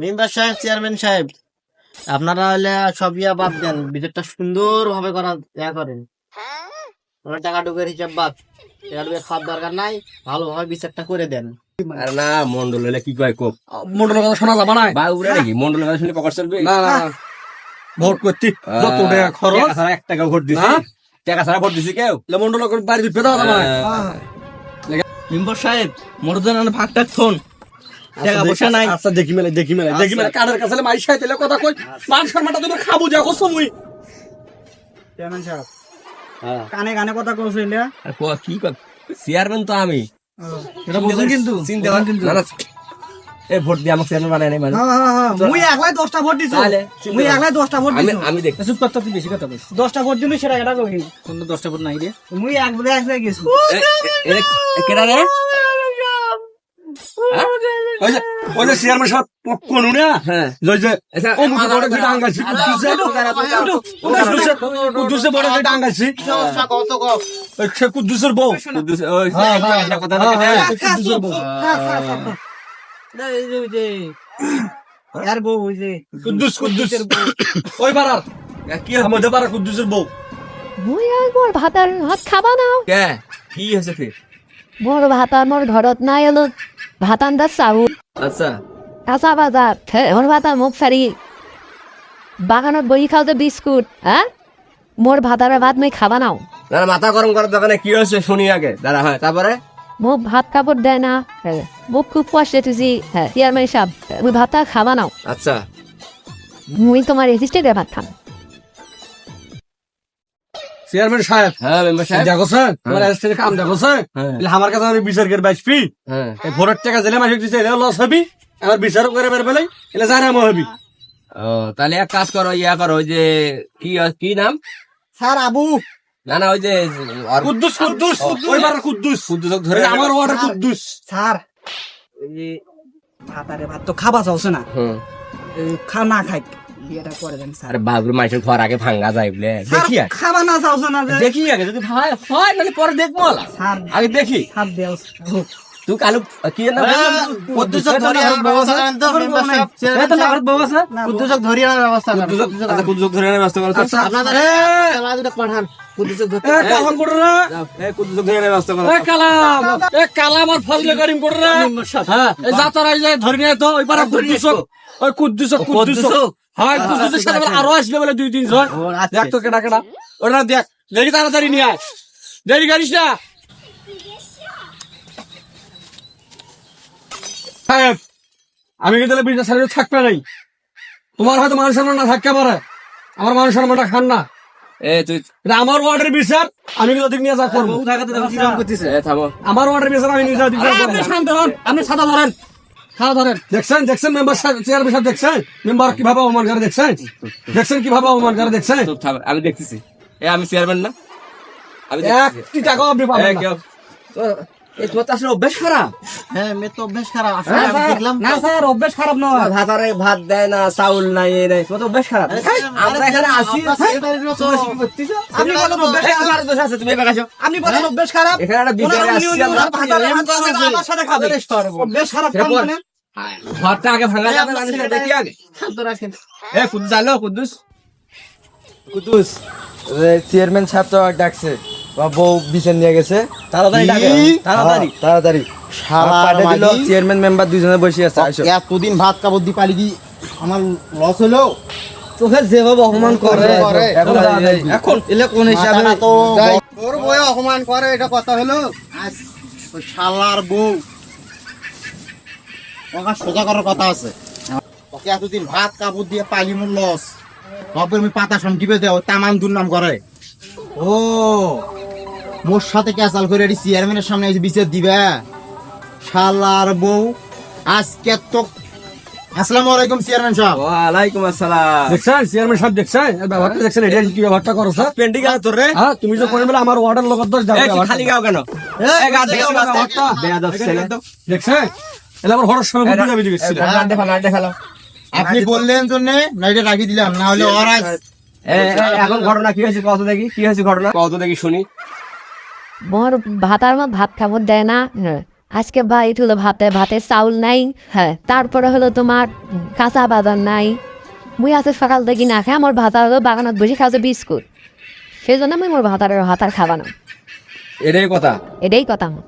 Member সাহেব chairman সাহেব আপনারা হলে সব ইয়া বাদ দেন ভিতরটা সুন্দর ভাবে করা ইয়া করেন। টাকা টুকের হিসাব বাদ টাকা টুকের খাওয়ার দরকার নাই ভালোভাবে বিচারটা করে দেন। আর না মন্ডল হলে কি কয় কোপ? মন্ডলের কথা শোনা যাবে না। বা উড়ে নাকি? মন্ডলের কথা শুনে পকড় চলবে? না না না। ভোট করতে যত টাকা খরচ। এক টাকা ভোট দিছি। টাকা ছাড়া ভোট দিছি কেউ? মন্ডল করে বাড়ি না। মেম্বার সাহেব মরদান ভাগ টাক ফোন টাকা পয়সা নাই। আচ্ছা দেখি মেলে দেখি মেলে দেখি মেলে কাদের কাছে মাই খাইতে কথা কই। মান সম্মানটা তুমি খাব যা কষ্ট মুই চেয়ারম্যান সাহেব হ্যাঁ। কানে কানে কথা কইছিল আর কো- কি কর চেয়ারম্যান তো আমি। এটা বুঝুন কিন্তু? চিনতে পার না না। এ ভোট দিয়ে আমাকে চেয়ারম্যান বানায় নাই মানে। হ্যাঁ হ্যাঁ হ্যাঁ। মুই একলাই ভোট দিছো। তাহলে? মুই একলাই দশটা ভোট আমি আমি দেখ চুপ তুই বেশি কথা দশটা ভোট দিলি সেটা এটা কই কোন ভোট নাই রে? মুই এক বলে এক জায়গায় কেডা রে? ওই যে ওই যে চেয়ারম্যান সাহেব কোন না হ্যাঁ। ওই যে আচ্ছা, ও মুখে বড় করে আঙ্গাইছি কুদ্দুসে কুদ্দুসে বড় আঙ্গাইছি সমস্যা কত কম ওই সে কুদ্দুসের বউ। কুদ্দুসের বউ। আর বউ। ওই যে কুদ্দুস কুদ্দুস। ওই পাড়ার। কি আমাদের পাড়া কুদ্দুসের বউ। মই আৰু মোৰ ভাতৰ ভাত খাবা নাও। কে? কি হয়েছে ফির মোৰ ভাতৰ মোৰ ঘৰত নাই অলপ। ভাত আন্দা চাউল আচ্ছা। কাঁচা ভাতৰ মোক ফাৰি। বাগানত বহি খাওঁ যে বিস্কুট হা? মোৰ ভাতৰ ভাত মই খাবা নাও। না, মাথা গরম করার দোকানে কি হয়েছে শুনি আগে। দাঁড়া হয় তারপরে মোক ভাত কাপড় দেয় না। হ্যাঁ, মোক খুব কষ্ট তুজি। হ্যাঁ চেয়ারম্যান সাহেব মই ভাত আর খাবা নাও। আচ্ছা। মুই তোমার ভাত খাম। চেয়ারম্যান সাহেব। হ্যাঁ মেম্বার সাহেব। দেখোছেন তোমার এসটির কাম দেখোছেন হ্যাঁ। এলে আমার কাছে আমি বিচার করে হ্যাঁ। এই ভোটের টাকা জেলে মাসে দিছে এলে লস হবি। আমার বিচার করে বের বেলাই জানামো হবি। ও তাহলে এক কাজ করো ইয়া করো ওই যে কি কি নাম? স্যার আবু। না না ওই যে কুদ্দুস কুদ্দুস ওই বার কুদ্দুস। ধরে আমার ওয়ার্ডের কুদ্দুস। স্যার। ভাত আরে ভাত তো খাবা চাওছে না। হুম। খা না খাই। বিয়েটা করে দেন স্যার। আরে বাবুর মাইসের ঘর আগে ভাঙ্গা যায় বলে দেখি আগে খাবা না চাওছে না যে। দেখি আগে যদি হয় হয় নাহলে পরে দেখব। স্যার আগে দেখি। হাত দেও তুই কালু কি না কুদ্দুসক ধরিয়ে আনার ব্যবস্থা করেন তো মেম্বার কুদ্দুসক ধরিয়ে আনার ব্যবস্থা করেন। আচ্ছা কুদ্দুসক ধরে আনার ব্যবস্থা করো। তো। আপনাদের খেলা দুটো পাঠান কুদ্দুসক ধরতে এ কালাম কুদ্দুসক ধরে আনার ব্যবস্থা করো। এ কালাম। এ কালাম আর ফজলে করিম হ্যাঁ ধরে তো ওই পারা কুদ্দুসক। ওই কুদ্দুসক। কুদ্দুসক। হ্যাঁ সাথে আরও আসবে বলে দুই তিন জন। আচ্ছা। দেখ তো কেনা কেনা ওটা দেখ দেখি তাড়াতাড়ি নিয়ে আয়। দেরি করিস না। সাহেব আমি কিন্তু বিজনেস সার্ভিস থাকবে নাই? তোমার হয়তো মান সম্মান না থাকতে পারে। আমার মান সম্মানটা খান না। এ তুই আমার ওয়ার্ডের বিচার আমি কিন্তু ওদিক নিয়ে যা করব? আমার ওয়ার্ডের বিচার আমি নিজে। শান্ত হন আপনি সাদা ধরেন। সাদা ধরেন। দেখছেন? দেখছেন মেম্বার চেয়ার বিষয় দেখছেন? মেম্বার কীভাবে অপমান করে দেখছেন? দেখছেন কীভাবে অপমান করে দেখছেন? আমি দেখতেছি। এ আমি চেয়ারম্যান না। আমি। একটি টাকাও আপনি পাবেন না। তোমার তো আসলে অভ্যাস খারাপ হ্যাঁ তো অভ্যেস খারাপ আসলে দেখলাম না স্যার অভ্যাস খারাপ নয় ভাত আরে ভাত দেয় না চাউল নাই এ নাই তোমার তো অভ্যাস খারাপ আমরা এখানে আসি আপনি বলেন অভ্যাস এই, দোষ আছে, তুমি এবার আসো। আপনি বলেন অভ্যাস খারাপ এখানে একটা বিচারে আসছি আমরা। ওনার ভাত আরে ভাত খাবে, আমার সাথে খাবে অভ্যাস খারাপ সেটা কেন বল। মানে? ঘরটা আগে ভাঙা যাবে না, দেখি আগে। এ, কুদ্দুস আলো, কুদ্দুস। কুতুস চেয়ারম্যান সাহেব তো ডাকছে বা বউ বিচার নিয়ে গেছে। তাড়াতাড়ি তাড়াতাড়ি। তাড়াতাড়ি। শালার দিল চেয়ারম্যান মেম্বার দুজনে বসে আছে এতদিন ভাত কাপড় দিয়ে পালি কি আমার লস হলো? তোকে যেভাবে অপমান করে। এখন এলে কোন হিসাবে? তোর অপমান করে এটা কথা হলো? শালার বউ। ওকে সোজা করার কথা আছে। ওকে এতদিন ভাত কাপড় দিয়ে পালি মোর লস তবে আমি পাতা সম টিপে দেও তামাম দুর্নাম করে। ও মোর সাথে ক্যাসাল করে এটি চেয়ারম্যানের সামনে এসে বিচার দিবে? শালার বউ আজকে তো আসসালামু আলাইকুম চেয়ারম্যান সাহেব। ওয়ালাইকুম আসসালাম। দেখছেন চেয়ারম্যান সাহেব দেখছেন এই ব্যবহারটা দেখছেন এটা কি ব্যবহারটা করছে পেন্টি গেল তোর রে? হ্যাঁ তুমি যে করে বলে আমার ওয়ার্ডের দোষ যাবে এ, খালি গাও কেন? এ, গা দেখি দেখো, ব্যবহারটা। বেয়াদব ছেলে। দেখছেন এলে আমার হঠাৎ সময় বুদ্ধি যাবে দিকে নাড়ি ফেলো, নাড়ি ফেলো। আপনি বললেন জন্য নাইটে রাখি দিলাম না হলে ওরা এখন ঘটনা কি হয়েছে কত দেখি? কি হয়েছে ঘটনা? কত দেখি শুনি? মোর ভাতার মা ভাত খাব দেয় না। আজকে ভাই হলো ভাতে ভাতে চাউল নাই। হ্যাঁ। তারপরে হলো তোমার কাঁচা বাদাম নাই। মুই আছে সকাল থেকে না খাই আমার ভাতা হলো বাগানত বসে খাওয়া বিস্কুট। সেই জন্য মুই মোর ভাতার হাতার খাবানো এটাই কথা। এটাই কথা আমার